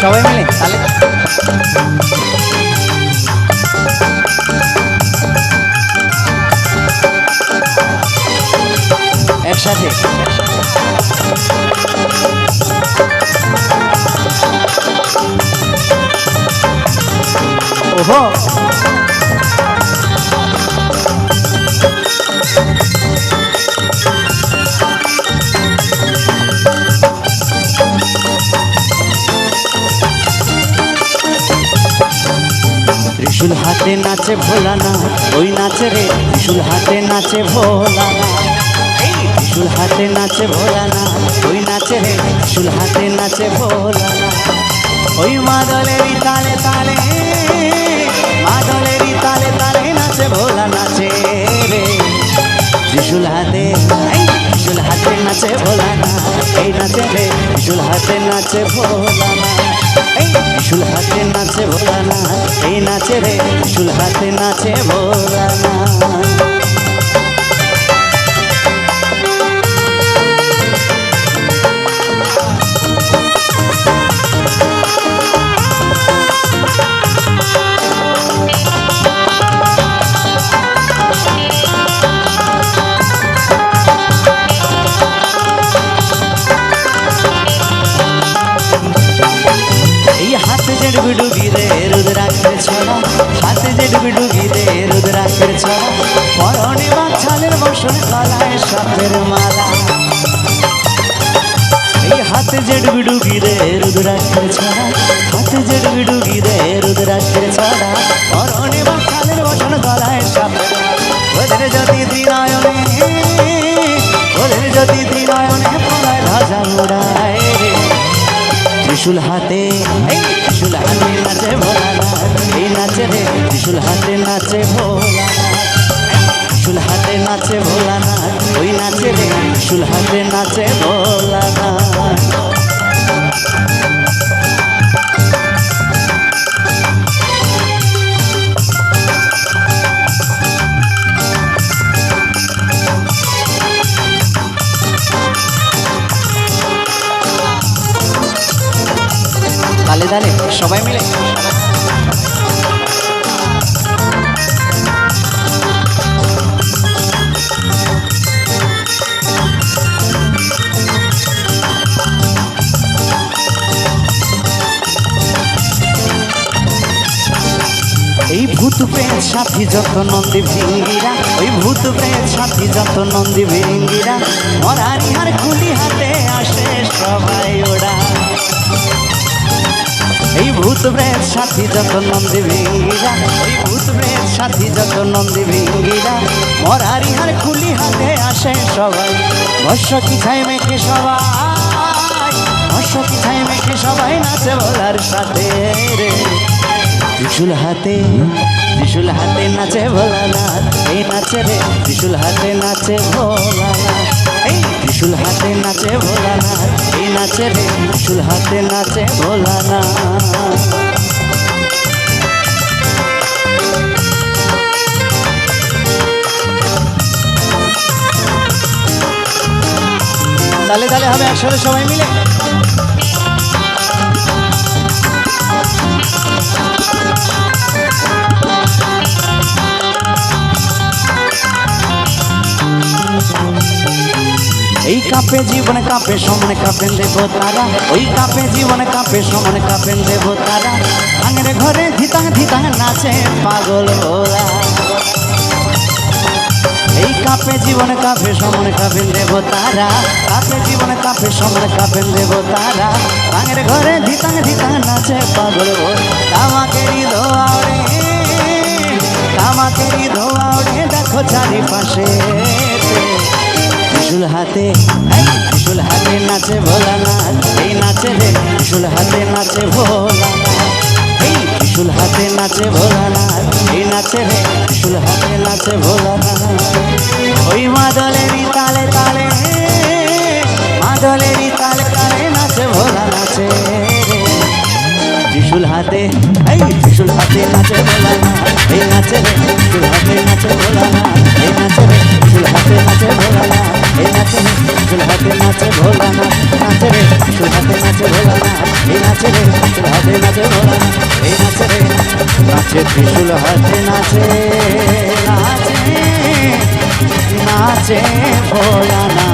সবাই মিলে তাহলে। একসাথে। ওহো। হাতে নাচে ভোলা না ওই নাচে রে, ত্রিশুল হাতে নাচে ভোলা না এই ত্রিশুল হাতে নাচে ভোলা না ওই নাচে রে, ত্রিশুল হাতে নাচে ভোলা না ওই মাদলেরই তালে তালে, মাদলেরই তালে তালে নাচে ভোলা নাচে রে। ত্রিশুল হাতে ত্রিশুল হাতে নাচে ভোলা না এই নাচে রে, ত্রিশুল হাতে নাচে ভোলা ত্রিশুল হাতে নাচে ভোলা না এই নাচে রে শুল হাতে নাচে ভোলা হাতে যে ডুবি ডুবি রে রুদ্রাক্ষের ছড়া হাতে যে ডুবি ডুবি রে রুদ্রাক্ষের ছড়া পরনে বাচ্চালের বসন গলায় সাপের মালা। এই হাতে যে ডুবি ডুবি রে রুদ্রাক্ষের ছড়া হাতে যে ডুবি ডুবি রে রুদ্রাক্ষের ছড়া পরনে বাচ্চালের বসন গলায় সাপের ওদের যদি ত্রিনয়নে ওদের যদি ত্রিনয়নে পলায় ধ্বজা উড়ায়। ত্রিশুল হাতে ত্রিশুল হাতে নাচে ভোলানাথ এই নাচে রে ত্রিশুল হাতে নাচে ভোলানাথ ত্রিশুল হাতে নাচে ভোলানাথ ওই নাচে রে ত্রিশুল হাতে নাচে ভোলানাথ তালে তালে সবাই মিলে। এই ভূত প্রেত সাথী যত নন্দী ভিঙ্গিরা, ওই ভূত প্রেত সাথী যত নন্দী ভিঙ্গিরা, মরারি হার খুলি হাতে আসে সবাই। ভূত প্রেত সাথী যত নন্দী ভিঙ্গিরা ভূত প্রেত সাথী যত নন্দী ভিঙ্গিরা মরারি হার খুলি হাতে আসে সবাই। ভস্য কি ছাই মেখে সবাই ভস্য কি ছাই মেখে সবাই নাচে বলার সাথে রে। ত্রিশুল হাতে ত্রিশুল হাতে নাচে ভোলানাথ এই নাচে রে, ত্রিশুল হাতে নাচে ভোলানাথ এই ত্রিশুল হাতে নাচে ভোলানাথ নাচে রে চুলহাতে হাতে নাচে ভোলানাথ তাহলে তাহলে হবে একসাথে সবাই মিলে। কাপে জীবন, কাপে সমান কাপেন দেব তারা। ওই কাপে জীবন, কাপে সমান কাপেন দেব তারা। ভাঙের ঘরে ধিতাং ধিতাং নাচে পাগল ওরা। এই কাপে জীবন, কাপে সমান কাপেন দেব তারা। কাপে জীবন, কাপে সমান কাপেন দেব তারা। ভাঙের ঘরে ধিতাং ধিতাং নাচে পাগল ওরা। কামাকেরি ধোয়ারে কামাকেরি ধোয়ারে দেখো চারিপাশে। হাতে ত্রিশুল হাতে নাচে ভোলানাথ এই নাচে রে হাতে নাচে ভোলানাথ। রে এই ত্রিশুল হাতে নাচে ভোলা না, এই নাচে রে, ত্রিশুল হাতে নাচে ভোলা না, এই নাচে রে, ত্রিশুল হাতে নাচে ভোলা না, এই নাচে রে, ত্রিশুল হাতে নাচে ভোলা না, নাচে রে, ত্রিশুল হাতে নাচে ভোলা না, এই নাচে রে, ত্রিশুল হাতে নাচে ভোলা না, এই নাচে রে, নাচে ত্রিশুল হাতে নাচে নাচে নাচে ভোলা না।